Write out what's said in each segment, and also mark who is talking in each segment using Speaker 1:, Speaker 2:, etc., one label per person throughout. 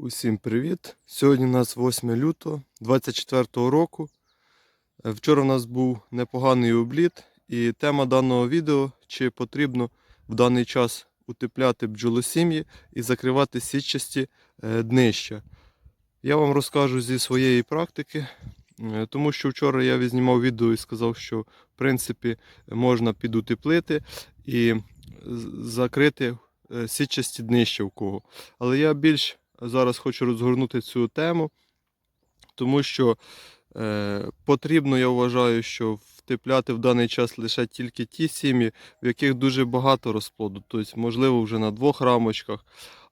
Speaker 1: Усім привіт! Сьогодні у нас 8 лютого 24 року. Е, Вчора у нас був непоганий обліт, і тема даного відео чи потрібно в даний час утепляти бджолосім'ї і закривати сітчасті е, днища. Я вам розкажу зі своєї практики, е, тому що вчора я відзнімав відео і сказав, що в принципі можна підутеплити і закрити е, сітчасті днища в кого. Але я більш зараз хочу розгорнути цю тему, тому що потрібно, я вважаю, що втепляти в даний час лише тільки ті сім'ї, в яких дуже багато розплоду, тобто, можливо, вже на двох рамочках.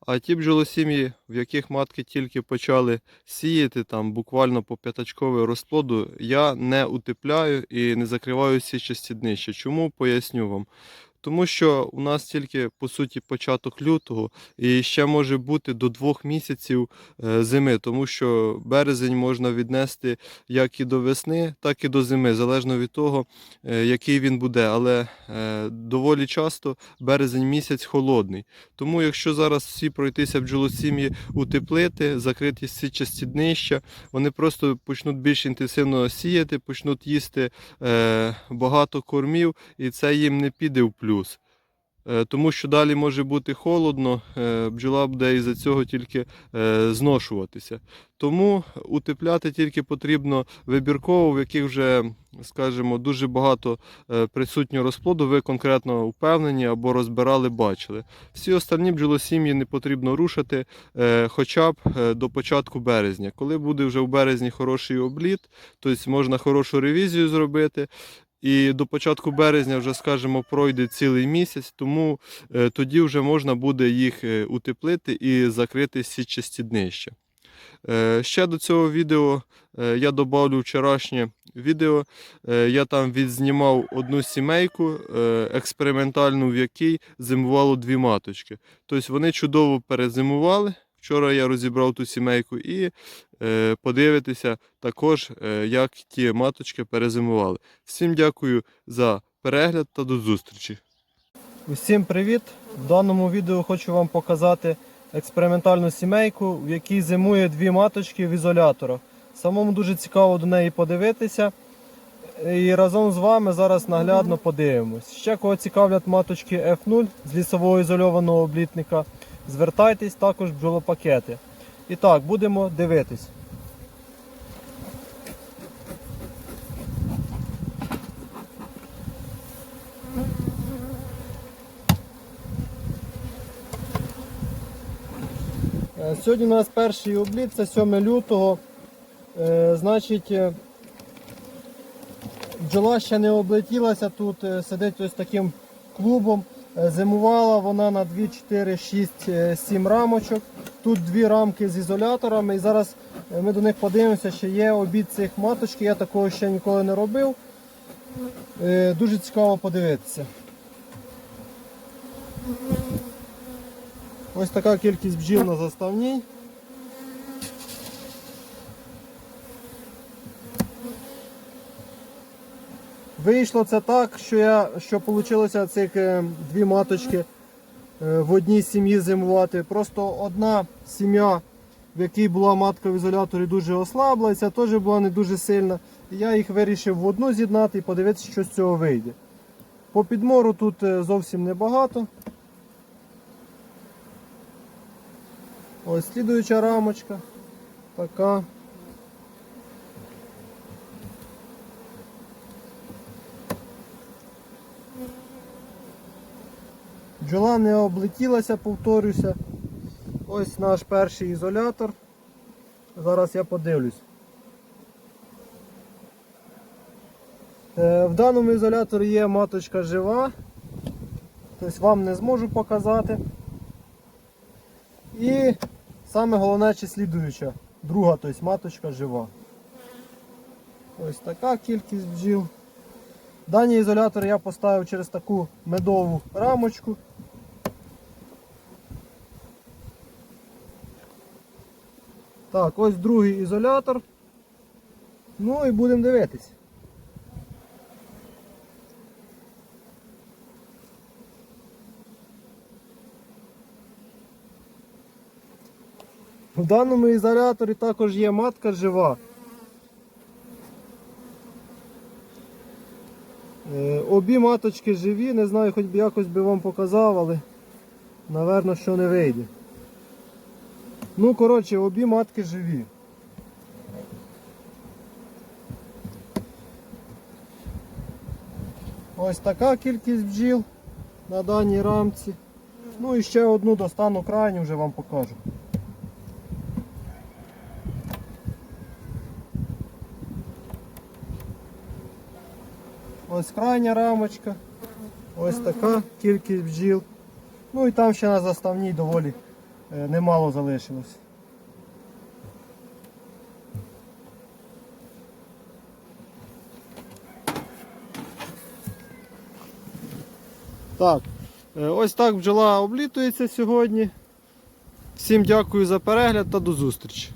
Speaker 1: А ті бджолосім'ї, в яких матки тільки почали сіяти, там буквально по п'ятачковий розплоду, я не утепляю і не закриваю січасті днища. Чому поясню вам? Тому що у нас тільки по суті початок лютого і ще може бути до двох місяців е, зими, тому що березень можна віднести як і до весни, так і до зими, залежно від того, е, який він буде. Але е, доволі часто березень місяць холодний. Тому якщо зараз всі пройтися бджолосім'ї утеплити, закриті січасті днища, вони просто почнуть більш інтенсивно сіяти, почнуть їсти багато кормів, і це їм не піде в плюс. Е, Тому що далі може бути холодно, е, бджола буде із-за цього тільки е, зношуватися. Тому утепляти тільки потрібно вибірково, в яких вже, скажімо, дуже багато присутнього розплоду, ви конкретно впевнені або розбирали, бачили. Всі останні бджолосім'ї не потрібно рушити хоча б до початку березня. Коли буде вже в березні хороший обліт, тобто можна хорошу ревізію зробити. І до початку березня вже, скажімо, пройде цілий місяць, тому е, тоді вже можна буде їх е, утеплити і закрити сітчасті днища. Е, ще до цього відео я додавлю вчорашнє відео. Я там відзнімав одну сімейку експериментальну, в якій зимувало дві маточки. Тобто вони чудово перезимували. Вчора я розібрав ту сімейку і е, подивитися також, е, як ті маточки перезимували. Всім дякую за перегляд та до зустрічі.
Speaker 2: Усім привіт! В даному відео хочу вам показати експериментальну сімейку, в якій зимує дві маточки в ізоляторах. Самому дуже цікаво до неї подивитися. І разом з вами зараз наглядно подивимось. Ще кого цікавлять маточки F0 з лісового ізольованого облітника, звертайтесь також бджолопакети. І так, будемо дивитись. Е, Сьогодні у нас перший обліт, це 7 лютого. Е, Значить, е, бджола ще не облетілася тут, сидить ось таким клубом. Е, Зимувала вона на 2, 4, 6, е, 7 рамочок. Тут дві рамки з ізоляторами. І зараз е, ми до них подивимося, що є обід цих маточки. Я такого ще ніколи не робив. Е, Дуже цікаво подивитися. Ось така кількість бджіл на заставній. Вийшло це так, що я що вийшло цих е, дві маточки е, в одній сім'ї зимувати. Просто одна сім'я, в якій була матка в ізоляторі, дуже ослабла, і ця теж була не дуже сильна. Я їх вирішив в одну з'єднати і подивитися, що з цього вийде. По підмору тут е, зовсім небагато. Ось слідуюча рамочка. Така. Бджола не облетілася, повторюся. Ось наш перший ізолятор. Зараз я подивлюсь. Е, В даному ізоляторі є маточка жива. Тобто вам не зможу показати. І саме головне чи слідуюча, друга, тобто маточка жива. Ось така кількість бджіл. Дані ізолятори я поставив через таку медову рамочку. Так, ось другий ізолятор. Ну і будемо дивитись. В даному ізоляторі також є матка жива. Е, Обі маточки живі, не знаю, хоч би якось би вам показав, але напевно, що не вийде. Ну, коротше, обі матки живі. Ось така кількість бджіл на даній рамці. Ну і ще одну достану крайню вже вам покажу. Ось крайня рамочка. Ось така кількість бджіл. Ну і там ще на заставній доволі немало залишилось. Так, е, ось так бджола облітується сьогодні. Всім дякую за перегляд та до зустрічі.